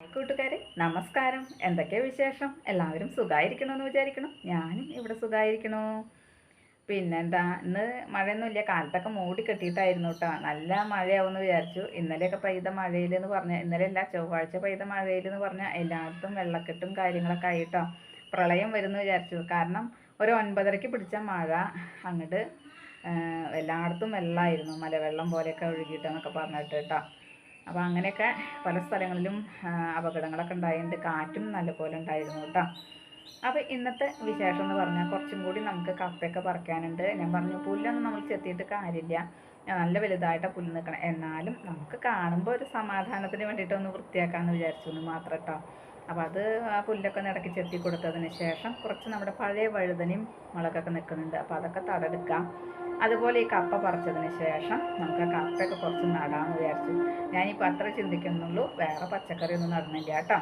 കൂട്ടുകാരെ നമസ്കാരം. എന്തൊക്കെയാ വിശേഷം? എല്ലാവരും സുഖമായിരിക്കണമെന്ന് വിചാരിക്കണം. ഞാനും ഇവിടെ സുഖമായിരിക്കണു പിന്നെന്താ ഇന്ന് മഴയൊന്നുമില്ല. കാലത്തൊക്കെ മൂടി കെട്ടിയിട്ടായിരുന്നു കേട്ടോ. നല്ല മഴയാവുമെന്ന് വിചാരിച്ചു. ഇന്നലെയൊക്കെ പെയ്ത മഴയിൽ എന്ന് പറഞ്ഞാൽ ഇന്നലെ അല്ല ചൊവ്വാഴ്ച പെയ്ത മഴയിൽ എന്ന് പറഞ്ഞാൽ എല്ലായിടത്തും വെള്ളക്കെട്ടും കാര്യങ്ങളൊക്കെ ആയിട്ടോ. പ്രളയം വരുമെന്ന് വിചാരിച്ചു. കാരണം ഒരു ഒൻപതരയ്ക്ക് പിടിച്ച മഴ അങ്ങോട്ട് എല്ലായിടത്തും വെള്ളമായിരുന്നു. മലവെള്ളം പോലെയൊക്കെ ഒഴുകിയിട്ടെന്നൊക്കെ പറഞ്ഞിട്ട് കേട്ടോ. അപ്പോൾ അങ്ങനെയൊക്കെ പല സ്ഥലങ്ങളിലും അപകടങ്ങളൊക്കെ ഉണ്ടായിട്ടുണ്ട് കാറ്റും നല്ലപോലെ ഉണ്ടായിരുന്നു കേട്ടോ അപ്പോൾ ഇന്നത്തെ വിശേഷം എന്ന് പറഞ്ഞാൽ കുറച്ചും കൂടി നമുക്ക് കപ്പയൊക്കെ പറിക്കാനുണ്ട്. ഞാൻ പറഞ്ഞു പുല്ലൊന്നും നമ്മൾ ചെത്തിയിട്ട് കാര്യമില്ല നല്ല വലുതായിട്ട് പുല്ല് നിൽക്കണം എന്നാലും നമുക്ക് കാണുമ്പോൾ ഒരു സമാധാനത്തിന് വേണ്ടിയിട്ട് ഒന്ന് വൃത്തിയാക്കാമെന്ന് വിചാരിച്ചു എന്ന് മാത്രം കേട്ടോ അപ്പോൾ അത് ആ പുല്ലൊക്കെ നടക്കി ചെത്തി കൊടുത്തതിന് ശേഷം കുറച്ച് നമ്മുടെ പഴയ വഴുതനയും മുളകൊക്കെ നിൽക്കുന്നുണ്ട്. അപ്പോൾ അതൊക്കെ തടെടുക്കാം. അതുപോലെ ഈ കപ്പ പറിച്ചതിന് ശേഷം നമുക്ക് ആ കപ്പയൊക്കെ കുറച്ച് നടാമെന്ന് വിചാരിച്ചു. ഞാനിപ്പോൾ അത്ര ചിന്തിക്കുന്നുള്ളൂ. വേറെ പച്ചക്കറി ഒന്നും നടണില്ല കേട്ടോ.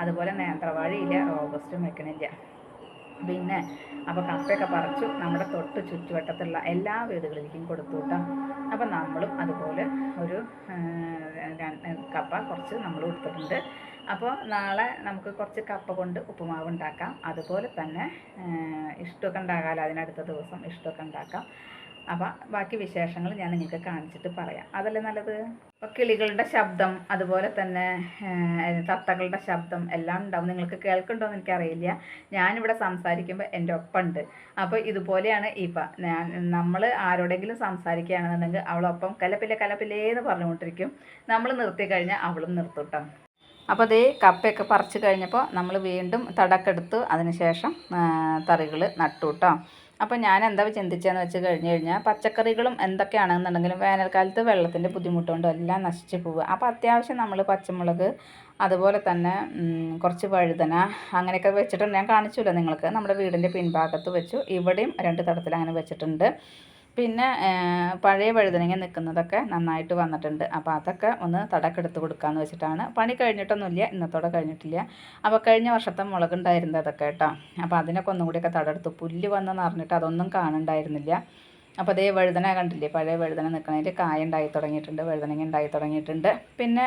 അതുപോലെ നേന്ത്രവാഴയില്ല റോബസ്റ്റും വെക്കണില്ല. പിന്നെ അപ്പോൾ കപ്പയൊക്കെ പറിച്ചു നമ്മുടെ തൊട്ട് ചുറ്റുവട്ടത്തുള്ള എല്ലാ വീടുകളിലേക്കും കൊടുത്തു കേട്ടോ അപ്പോൾ നമ്മളും അതുപോലെ ഒരു കപ്പ കുറച്ച് നമ്മൾ കൊടുത്തിട്ടുണ്ട് അപ്പോൾ നാളെ നമുക്ക് കുറച്ച് കപ്പ കൊണ്ട് ഉപ്പുമാവ് ഉണ്ടാക്കാം. അതുപോലെ തന്നെ ഇഷ്ടമൊക്കെ ഉണ്ടാകാമല്ലോ അതിനടുത്ത ദിവസം ഇഷ്ടമൊക്കെ ഉണ്ടാക്കാം. അപ്പോൾ ബാക്കി വിശേഷങ്ങൾ ഞാൻ നിങ്ങൾക്ക് കാണിച്ചിട്ട് പറയാം. അതല്ലേ നല്ലത്? അപ്പോൾ കിളികളുടെ ശബ്ദം അതുപോലെ തന്നെ തത്തകളുടെ ശബ്ദം എല്ലാം ഉണ്ടാവും. നിങ്ങൾക്ക് കേൾക്കുന്നുണ്ടോ എന്ന് എനിക്കറിയില്ല. ഞാനിവിടെ സംസാരിക്കുമ്പോൾ എന്റെ ഒപ്പമുണ്ട്. അപ്പോൾ ഇതുപോലെയാണ് ഇപ്പം ഞാൻ നമ്മൾ ആരോടെങ്കിലും സംസാരിക്കുകയാണെന്നുണ്ടെങ്കിൽ അവളൊപ്പം കലപ്പിലെ എന്ന് പറഞ്ഞുകൊണ്ടിരിക്കും. നമ്മൾ നിർത്തി കഴിഞ്ഞാൽ അവളും നിർത്തും അപ്പോൾ അതേ കപ്പയൊക്കെ പറിച്ചു കഴിഞ്ഞപ്പോൾ നമ്മൾ വീണ്ടും തടക്കെടുത്ത് അതിനുശേഷം തറികൾ നട്ടു കേട്ടോ അപ്പോൾ ഞാൻ എന്താ ചിന്തിച്ചതെന്ന് വെച്ച് കഴിഞ്ഞ് കഴിഞ്ഞാൽ പച്ചക്കറികളും എന്തൊക്കെയാണെന്നുണ്ടെങ്കിലും വേനൽക്കാലത്ത് വെള്ളത്തിന്റെ ബുദ്ധിമുട്ടുകൊണ്ടും എല്ലാം നശിച്ചു പോവുക അപ്പോൾ അത്യാവശ്യം നമ്മൾ പച്ചമുളക് അതുപോലെ തന്നെ കുറച്ച് വഴുതന അങ്ങനെയൊക്കെ വെച്ചിട്ടുണ്ട്. ഞാൻ കാണിച്ചില്ല നിങ്ങൾക്ക്. നമ്മുടെ വീടിന്റെ പിൻഭാഗത്ത് വെച്ചു. ഇവിടെയും രണ്ട് തടത്തിൽ അങ്ങനെ വെച്ചിട്ടുണ്ട്. പിന്നെ പഴയ വഴുതനങ്ങ നിൽക്കുന്നതൊക്കെ നന്നായിട്ട് വന്നിട്ടുണ്ട്. അപ്പോൾ അതൊക്കെ ഒന്ന് തടക്കെടുത്ത് കൊടുക്കാമെന്ന് വെച്ചിട്ടാണ്. പണി കഴിഞ്ഞിട്ടൊന്നുമില്ല ഇന്നത്തോടെ കഴിഞ്ഞിട്ടില്ല. അപ്പോൾ കഴിഞ്ഞ വർഷത്തെ മുളകുണ്ടായിരുന്നത് അതൊക്കെ കേട്ടോ. അപ്പോൾ അതിനൊക്കെ ഒന്നും കൂടിയൊക്കെ തടെടുത്തു പുല്ല് വന്നെന്ന് അറിഞ്ഞിട്ട് അതൊന്നും കാണുന്നുണ്ടായിരുന്നില്ല അപ്പോൾ അതേ വഴുതന കണ്ടില്ലേ പഴയ വഴുതന നിൽക്കണതിൽ കായ ഉണ്ടായി തുടങ്ങിയിട്ടുണ്ട് വഴുതനങ്ങ ഉണ്ടായി തുടങ്ങിയിട്ടുണ്ട്. പിന്നെ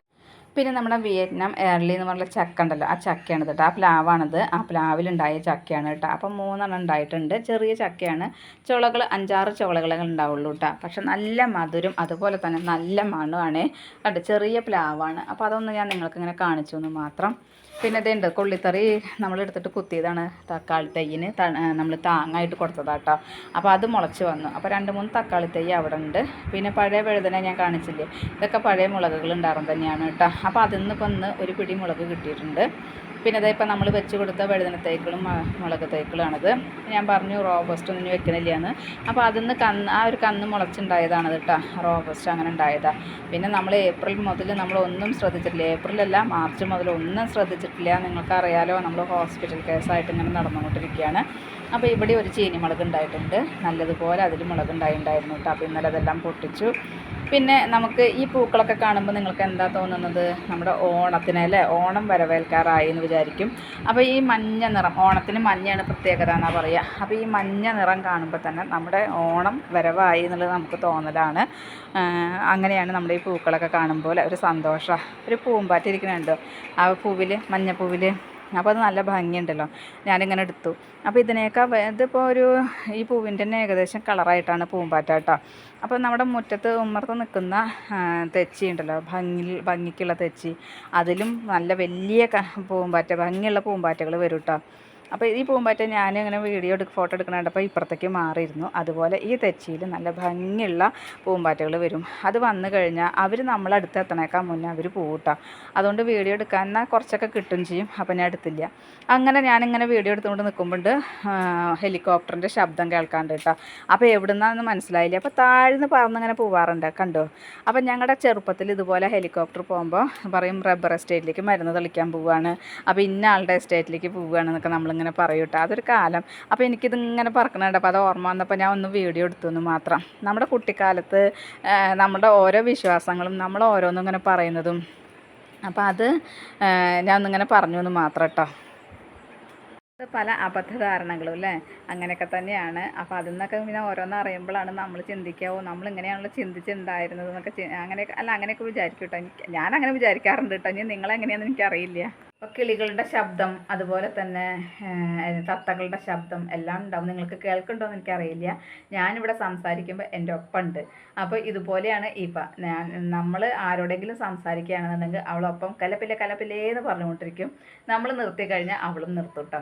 പിന്നെ നമ്മുടെ വിയറ്റ്നാം എയർലി എന്ന് പറഞ്ഞ ചക്ക ഉണ്ടല്ലോ ആ ചക്കയാണ് കേട്ടോ. ആ പ്ലാവാണിത്. ആ പ്ലാവിലുണ്ടായ ചക്കയാണ് കേട്ടോ. അപ്പം മൂന്നെണ്ണം ഉണ്ടായിട്ടുണ്ട്. ചെറിയ ചക്കയാണ്. ചുളകൾ അഞ്ചാറ് ചുളകളെ ഉണ്ടാവുള്ളൂ കേട്ടോ. പക്ഷെ നല്ല മധുരം അതുപോലെ തന്നെ നല്ല മണമാണ്. കേട്ടോ ചെറിയ പ്ലാവാണ്. അപ്പോൾ അതൊന്ന് ഞാൻ നിങ്ങൾക്ക് ഇങ്ങനെ കാണിച്ചു എന്ന് മാത്രം. പിന്നെ ഇതുണ്ട് കൊള്ളിത്തറി നമ്മളെടുത്തിട്ട് കുത്തിയതാണ് തക്കാളി തൈയിന്. നമ്മൾ താങ്ങായിട്ട് കൊടുത്തതാട്ടോ. അപ്പോൾ അത് മുളച്ച് വന്നു. അപ്പോൾ രണ്ട് മൂന്ന് തക്കാളി തൈ അവിടെ ഉണ്ട്. പിന്നെ പഴയ വഴുതന ഞാൻ കാണിച്ചില്ലേ? ഇതൊക്കെ പഴയ മുളകുകൾ ഉണ്ടാകും തന്നെയാണ് കേട്ടോ. അപ്പോൾ അതിൽ നിന്ന് കൊന്ന് ഒരു പിടി മുളക് കിട്ടിയിട്ടുണ്ട്. പിന്നെ അതേ ഇപ്പം നമ്മൾ വെച്ച് കൊടുത്ത വഴുതന തൈക്കളും മുളക് തൈക്കളാണിത്. ഞാൻ പറഞ്ഞു റോബസ്റ്റ് ഒന്നും വെക്കണില്ല എന്ന് അപ്പോൾ നിന്ന് കന്ന് ആ ഒരു കന്ന് മുളച്ചുണ്ടായതാണ് കേട്ടോ. റോബസ്റ്റ് അങ്ങനെ ഉണ്ടായതാണ് പിന്നെ നമ്മൾ ഏപ്രിൽ മുതൽ നമ്മൾ ഒന്നും ശ്രദ്ധിച്ചിട്ടില്ല. ഏപ്രിലല്ല മാർച്ച് മുതൽ ഒന്നും ശ്രദ്ധിച്ചിട്ടില്ല. നിങ്ങൾക്കറിയാലോ നമ്മൾ ഹോസ്പിറ്റൽ കേസായിട്ട് ഇങ്ങനെ നടന്നുകൊണ്ടിരിക്കുകയാണ്. അപ്പോൾ ഇവിടെ ഒരു ചീനി മുളക് ഉണ്ടായിട്ടുണ്ട്. നല്ലതുപോലെ അതിൽ മുളക് ഉണ്ടായിട്ടുണ്ടായിരുന്നു കേട്ടോ. അപ്പോൾ ഇന്നലെ അതെല്ലാം പൊട്ടിച്ചു. പിന്നെ നമുക്ക് ഈ പൂക്കളൊക്കെ കാണുമ്പോൾ നിങ്ങൾക്ക് എന്താ തോന്നുന്നത്? നമ്മുടെ ഓണത്തിന് അല്ലേ? ഓണം വരവേൽക്കാറായി എന്ന് വിചാരിക്കും. അപ്പോൾ ഈ മഞ്ഞ നിറം ഓണത്തിന് മഞ്ഞയാണ് പ്രത്യേകത എന്നാണ് പറയുക അപ്പോൾ ഈ മഞ്ഞ നിറം കാണുമ്പോൾ തന്നെ നമ്മുടെ ഓണം വരവായി എന്നുള്ളത് നമുക്ക് തോന്നലാണ്. അങ്ങനെയാണ് നമ്മുടെ ഈ പൂക്കളൊക്കെ കാണുമ്പോൾ ഒരു സന്തോഷം ഒരു പൂമ്പാറ്റ ഇരിക്കുന്നുണ്ടോ ആ പൂവിൽ മഞ്ഞപ്പൂവിൽ അപ്പോൾ അത് നല്ല ഭംഗിയുണ്ടല്ലോ. ഞാനിങ്ങനെ എടുത്തു. അപ്പോൾ ഇതിനേക്കാൾ ഇതിപ്പോൾ ഒരു ഈ പൂവിന്റെ തന്നെ ഏകദേശം കളറായിട്ടാണ് പൂമ്പാറ്റ കേട്ടോ. അപ്പോൾ നമ്മുടെ മുറ്റത്ത് ഉമ്മർത്ത് നിൽക്കുന്ന തെച്ചി ഉണ്ടല്ലോ. ഭംഗി ഭംഗിക്കുള്ള തെച്ചി. അതിലും നല്ല വലിയ പൂമ്പാറ്റ ഭംഗിയുള്ള പൂമ്പാറ്റകൾ വരും കേട്ടോ അപ്പോൾ ഈ പൂമ്പാറ്റ ഞാൻ ഇങ്ങനെ വീഡിയോ എടുക്ക് ഫോട്ടോ എടുക്കണ അപ്പോൾ ഇപ്പുറത്തേക്ക് മാറിയിരുന്നു. അതുപോലെ ഈ തെച്ചിയിൽ നല്ല ഭംഗിയുള്ള പൂമ്പാറ്റകൾ വരും. അത് വന്നു കഴിഞ്ഞാൽ അവർ നമ്മളടുത്ത് എത്തണേക്കാൾ മുന്നേ അവർ പൂട്ടാം. അതുകൊണ്ട് വീഡിയോ എടുക്കാൻ എന്നാൽ കുറച്ചൊക്കെ കിട്ടും ചെയ്യും. അപ്പോൾ ഞാൻ എടുത്തില്ല. അങ്ങനെ ഞാനിങ്ങനെ വീഡിയോ എടുത്തുകൊണ്ട് നിൽക്കുമ്പോണ്ട് ഹെലികോപ്റ്ററിന്റെ ശബ്ദം കേൾക്കാണ്ട് കേട്ടോ അപ്പോൾ എവിടുന്നാന്ന് മനസ്സിലായില്ല. അപ്പോൾ താഴ്ന്ന് പറന്നിങ്ങനെ പോവാറുണ്ട്. കണ്ടോ? അപ്പോൾ ഞങ്ങളുടെ ചെറുപ്പത്തിൽ ഇതുപോലെ ഹെലികോപ്റ്റർ പോകുമ്പോൾ പറയും റബ്ബർ എസ്റ്റേറ്റിലേക്ക് മരുന്ന് തെളിക്കാൻ പോവുകയാണ് അപ്പോൾ ഇന്ന ആളുടെ എസ്റ്റേറ്റിലേക്ക് പോവുകയാണ് എന്നൊക്കെ നമ്മളിങ്ങനെ പറയും കേട്ടോ അതൊരു കാലം. അപ്പോൾ എനിക്കിതിങ്ങനെ പറക്കണുണ്ട് അപ്പോൾ അത് ഓർമ്മ വന്നപ്പോൾ ഞാൻ ഒന്ന് വീഡിയോ എടുത്തു എന്ന് മാത്രം. നമ്മുടെ കുട്ടിക്കാലത്ത് നമ്മുടെ ഓരോ വിശ്വാസങ്ങളും നമ്മൾ ഓരോന്നും ഇങ്ങനെ പറയുന്നതും. അപ്പോൾ അത് ഞാൻ ഒന്നിങ്ങനെ പറഞ്ഞു എന്ന് മാത്രം കേട്ടോ പല അബദ്ധധാരണകളും അല്ലേ അങ്ങനെയൊക്കെ തന്നെയാണ്. അപ്പോൾ അതിൽ നിന്നൊക്കെ പിന്നെ ഓരോന്ന് അറിയുമ്പോഴാണ് നമ്മൾ ചിന്തിക്കാവോ നമ്മൾ ഇങ്ങനെയാണല്ലോ ചിന്തിച്ചിട്ടുണ്ടായിരുന്നത് എന്നൊക്കെ അങ്ങനെയൊക്കെ അല്ല അങ്ങനെയൊക്കെ വിചാരിക്കും കേട്ടോ ഞാൻ അങ്ങനെ വിചാരിക്കാറുണ്ട് കേട്ടോ ഇനി നിങ്ങളെങ്ങനെയാണെന്ന് എനിക്കറിയില്ല. കിളികളുടെ ശബ്ദം അതുപോലെ തന്നെ തത്തകളുടെ ശബ്ദം എല്ലാം ഉണ്ടാവും. നിങ്ങൾക്ക് കേൾക്കുന്നുണ്ടോ എന്ന് എനിക്കറിയില്ല. ഞാനിവിടെ സംസാരിക്കുമ്പോൾ എന്റെ ഒപ്പമുണ്ട്. അപ്പോൾ ഇതുപോലെയാണ് ഇപ്പം ഞാൻ നമ്മൾ ആരോടെങ്കിലും സംസാരിക്കുകയാണെന്നുണ്ടെങ്കിൽ അവളൊപ്പം കലപ്പില്ല കലപ്പില്ലേ എന്ന് പറഞ്ഞുകൊണ്ടിരിക്കും. നമ്മൾ നിർത്തി കഴിഞ്ഞാൽ അവളും നിർത്തും കേട്ടോ